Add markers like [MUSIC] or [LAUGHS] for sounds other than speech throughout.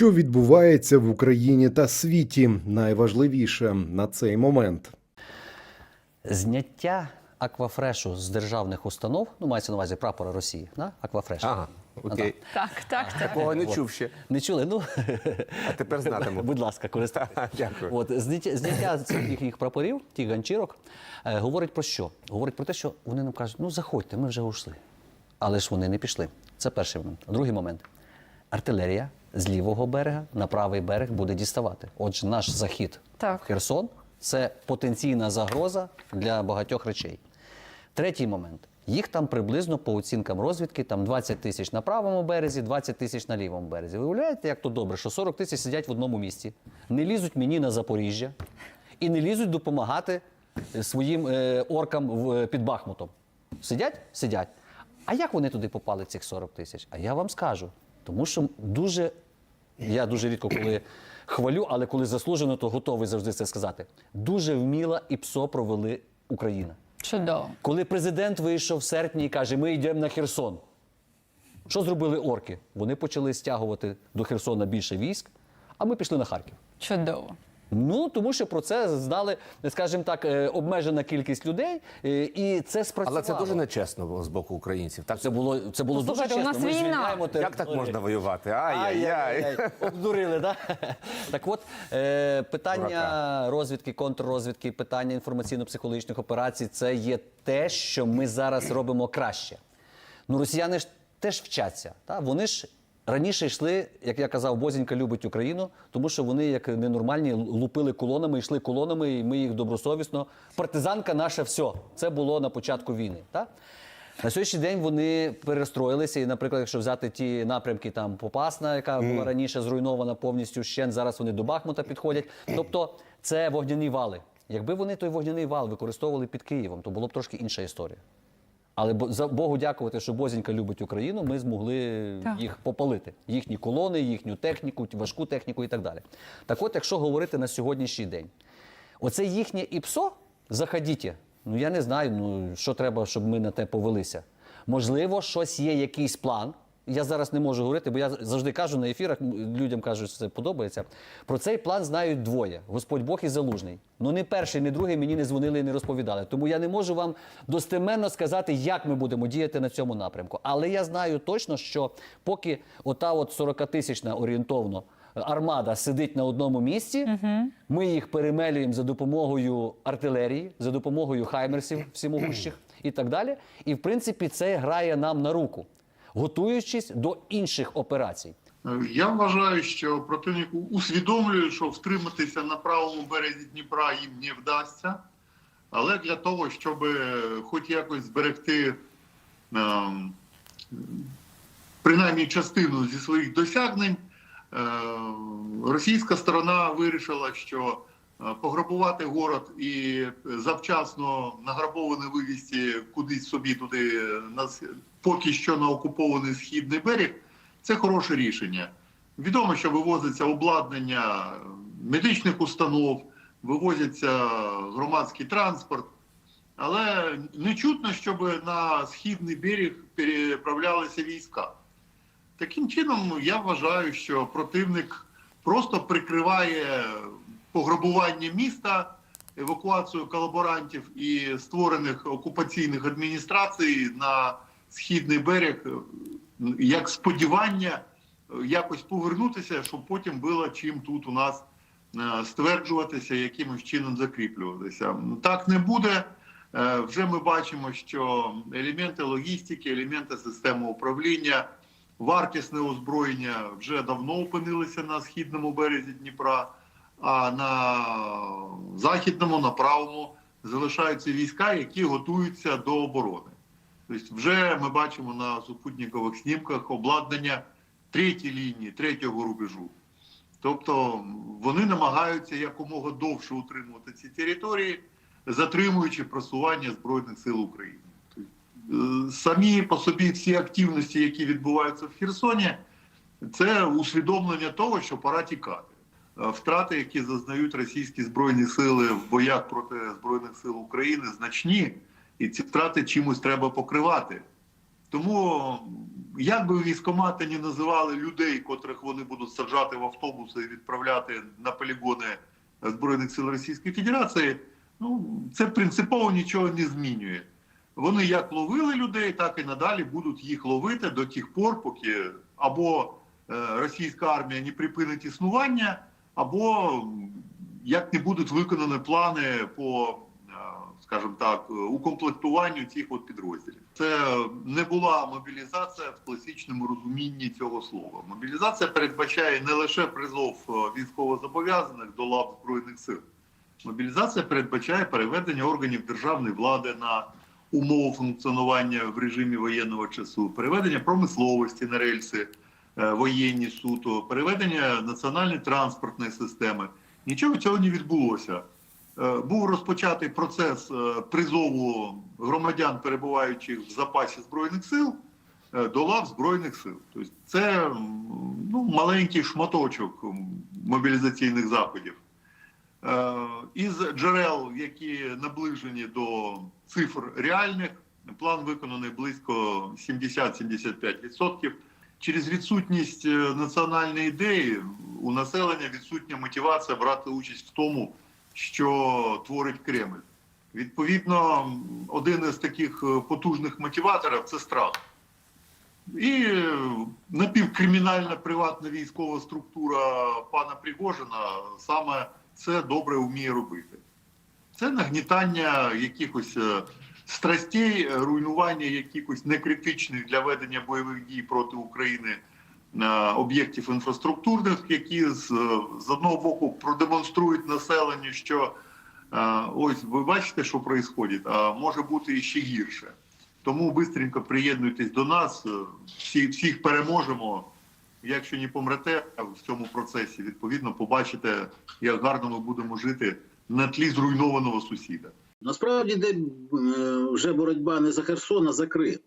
Що відбувається в Україні та світі? Найважливіше на цей момент. Зняття аквафрешу з державних установ, ну мається на увазі прапора Росії, да? аквафреш. Ага, окей. Так, так, так. Такого не чув ще. Не чули? Ну А тепер знатиму. будь ласка, користуйтесь. [LAUGHS] Дякую. От зняття, зняття цих їхніх прапорів, тих ганчірок, е, говорить про що? Говорить про те, що вони нам кажуть, ну заходьте, ми вже ушли. Але ж вони не пішли. Це перший момент. Другий момент. Артилерія з лівого берега на правий берег буде діставати. Отже, наш захід Так. в Херсон це потенційна загроза для багатьох речей. Третій момент. Їх там приблизно по оцінкам розвідки, там 20 тисяч на правому березі, 20 тисяч на лівому березі. Ви уявляєте, як то добре, що 40 тисяч сидять в одному місті, не лізуть мені на Запоріжжя і не лізуть допомагати е, своїм е, оркам в, е, під Бахмутом. Сидять? Сидять. А як вони туди попали, цих 40 тисяч? А я вам скажу. Тому що дуже я дуже рідко коли хвалю, але коли заслужено, то готовий завжди це сказати. Дуже вміла і ПСО провели Україна. Чудово. Коли президент вийшов в серпні і каже, ми йдемо на Херсон. Що зробили орки? Вони почали стягувати до Херсона більше військ, а ми пішли на Харків. Чудово. Ну тому що про це знали, скажімо так, е, обмежена кількість людей, е, і це спрацювало. Але це дуже нечесно було з боку українців. Так це було це було дуже Послухайте, у чесно. нас Ми війна. як так можна воювати? Ай-яй-яй. Обдурили, да? Так от, е, питання Дурака. розвідки, контррозвідки, питання інформаційно-психологічних операцій це є те, що ми зараз робимо краще. Ну, росіяни ж теж вчаться. Та? Вони ж раніше йшли, як я казав, Бозінька любить Україну, тому що вони, як ненормальні, лупили колонами, йшли колонами, і ми їх добросовісно. Партизанка наша все. Це було на початку війни. Та? На сьогоднішній день вони перестроїлися, і, наприклад, якщо взяти ті напрямки там Попасна, яка була раніше зруйнована повністю ще зараз вони до Бахмута підходять. Тобто це вогняні вали. Якби вони той вогняний вал використовували під Києвом, то було б трошки інша історія. Але за Богу дякувати, що Бозінька любить Україну, ми змогли Так. їх попалити. Їхні колони, їхню техніку, важку техніку і так далі. Так от, якщо говорити на сьогоднішній день, оце їхнє ІПСО, заходіть. Ну я не знаю, ну що треба, щоб ми на те повелися. Можливо, щось є, якийсь план. Я зараз не можу говорити, бо я завжди кажу на ефірах, людям кажу, що це подобається. Про цей план знають двоє: Господь Бог і Залужний. Ну не перший, не другий мені не дзвонили і не розповідали. Тому я не можу вам достеменно сказати, як ми будемо діяти на цьому напрямку. Але я знаю точно, що поки ота от 40-тисячна орієнтовно армада сидить на одному місці, ми їх перемелюємо за допомогою артилерії, за допомогою хаймерсів всімогущих [CLEARS THROAT] і так далі. І в принципі це грає нам на руку, готуючись до інших операцій. Я вважаю, що противник усвідомлює, що втриматися на правому березі Дніпра їм не вдасться. Але для того, щоб е, хоч якось зберегти ем, принаймні частину зі своїх досягнень, е, російська сторона вирішила, що е, пограбувати город і завчасно награбовані вивізти кудись собі туди е, на поки що на окупований східний берег. Це хороше рішення. Відомо, що вивозиться обладнання медичних установ, вивозиться громадський транспорт, але не чутно, щоб на східний берег переправлялися війська. Таким чином, я вважаю, що противник просто прикриває пограбування міста, евакуацію колаборантів і створених окупаційних адміністрацій на східний берег як сподівання якось повернутися, щоб потім було чим тут у нас е, стверджуватися, якимось чином закріплюватися. Так не буде. Е, Вже ми бачимо, що елементи логістики, елементи системи управління, вартісне озброєння вже давно опинилися на східному березі Дніпра, а на західному, на правому залишаються війська, які готуються до оборони. Тобто вже ми бачимо на супутникових снімках обладнання третьої лінії, третього рубежу. Тобто вони намагаються якомога довше утримувати ці території, затримуючи просування Збройних сил України. Тобто, е, самі по собі всі активності, які відбуваються в Херсоні, це усвідомлення того, що пора тікати. Е, Втрати, які зазнають російські збройні сили в боях проти Збройних сил України, значні, і ці втрати чимось треба покривати. Тому як би військомати не називали людей, котрих вони будуть саджати в автобуси і відправляти на полігони Збройних сил Російської Федерації, ну це принципово нічого не змінює. Вони як ловили людей, так і надалі будуть їх ловити до тих пор, поки або е, російська армія не припинить існування, або як не будуть виконані плани по, е, скажімо так, укомплектуванню цих от підрозділів. Це не була мобілізація в класичному розумінні цього слова. Мобілізація передбачає не лише призов е, військовозобов'язаних до лав збройних сил. Мобілізація передбачає переведення органів державної влади на умови функціонування в режимі воєнного часу, переведення промисловості на рельси воєнні суто, переведення національної транспортної системи. Нічого цього не відбулося. Е, Був розпочатий процес е, призову громадян, перебуваючих в запасі збройних сил, е, до лав збройних сил. Тобто це ну, маленький шматочок мобілізаційних заходів. Е, Із джерел, які наближені до цифр реальних, план виконаний близько 70-75%. Через відсутність е, національної ідеї у населення відсутня мотивація брати участь в тому, що творить Кремль. Відповідно, один із таких е, потужних мотиваторів це страх. І е, напівкримінальна приватна військова структура пана Пригожина саме це добре вміє робити. Це нагнітання якихось страстей, е, руйнування якихось некритичних для ведення бойових дій проти України е, об'єктів інфраструктурних, які з, е, з одного боку продемонструють населенню, що ось ви бачите, що відбувається, а може бути і ще гірше. Тому бистренько приєднуйтесь до нас, всі, всіх переможемо. Якщо не помрете в цьому процесі, відповідно побачите, як гарно ми будемо жити на тлі зруйнованого сусіда. Насправді йде е, вже боротьба не за Херсон, а за Крим.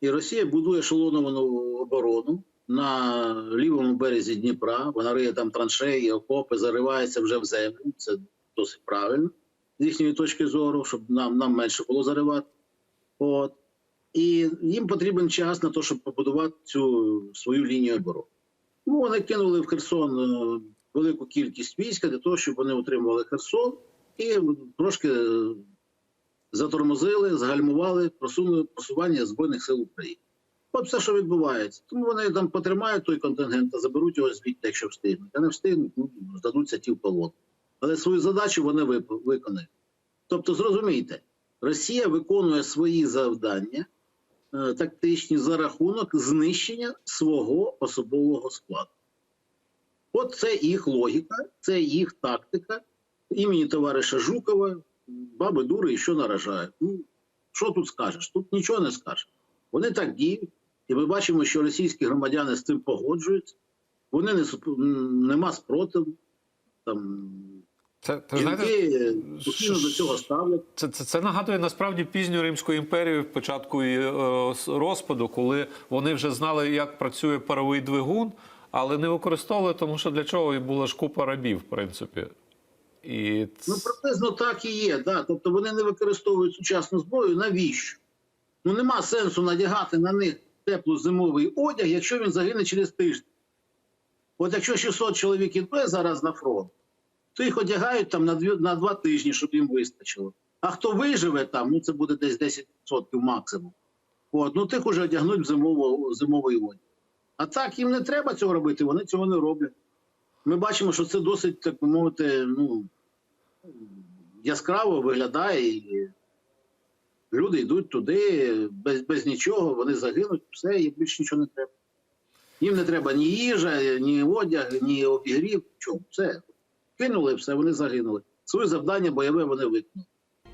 І Росія будує ешелоновану оборону на лівому березі Дніпра. Вона риє там траншеї, окопи, заривається вже в землю. Це досить правильно з їхньої точки зору, щоб нам, нам менше було заривати. От. І їм потрібен час на те, щоб побудувати цю свою лінію оборони. Ну, вони кинули в Херсон е, велику кількість війська для того, щоб вони утримували Херсон і трошки е, затормозили, згальмували просунули просування Збройних сил України. От все, що відбувається. Тому вони там потримають той контингент та заберуть його звідти, якщо встигнуть. А не встигнуть, ну, здадуться ті в полон. Але свою задачу вони виконають. Тобто, зрозумійте, Росія виконує свої завдання е, тактичні за рахунок знищення свого особового складу. От це їх логіка, це їх тактика імені товариша Жукова, баби дури і що наражають. Ну, що тут скажеш? Тут нічого не скажеш. Вони так діють, і ми бачимо, що російські громадяни з цим погоджуються. Вони не нема спротиву. Там Це, це, знаєте, постійно до цього ставлять. це, це, це нагадує насправді пізню Римську імперію в початку її е, розпаду, коли вони вже знали, як працює паровий двигун, але не використовували, тому що для чого і була ж купа рабів, в принципі. І Ну, приблизно так і є. Да. Тобто вони не використовують сучасну зброю. Навіщо? Ну нема сенсу надягати на них тепло-зимовий одяг, якщо він загине через тиждень. От якщо 600 чоловік іде зараз на фронт, то їх одягають там на, дві, на два тижні, щоб їм вистачило. А хто виживе там, ну це буде десь 10% максимум. От, ну тих уже одягнуть в зимово, зимовий одяг. А так їм не треба цього робити, вони цього не роблять. Ми бачимо, що це досить, так би мовити, ну, яскраво виглядає. І люди йдуть туди без, без нічого, вони загинуть, все, їм більше нічого не треба. Їм не треба ні їжа, ні одяг, ні обігрів, нічого. Все. Кинули все, вони загинули. Своє завдання бойове вони виконали.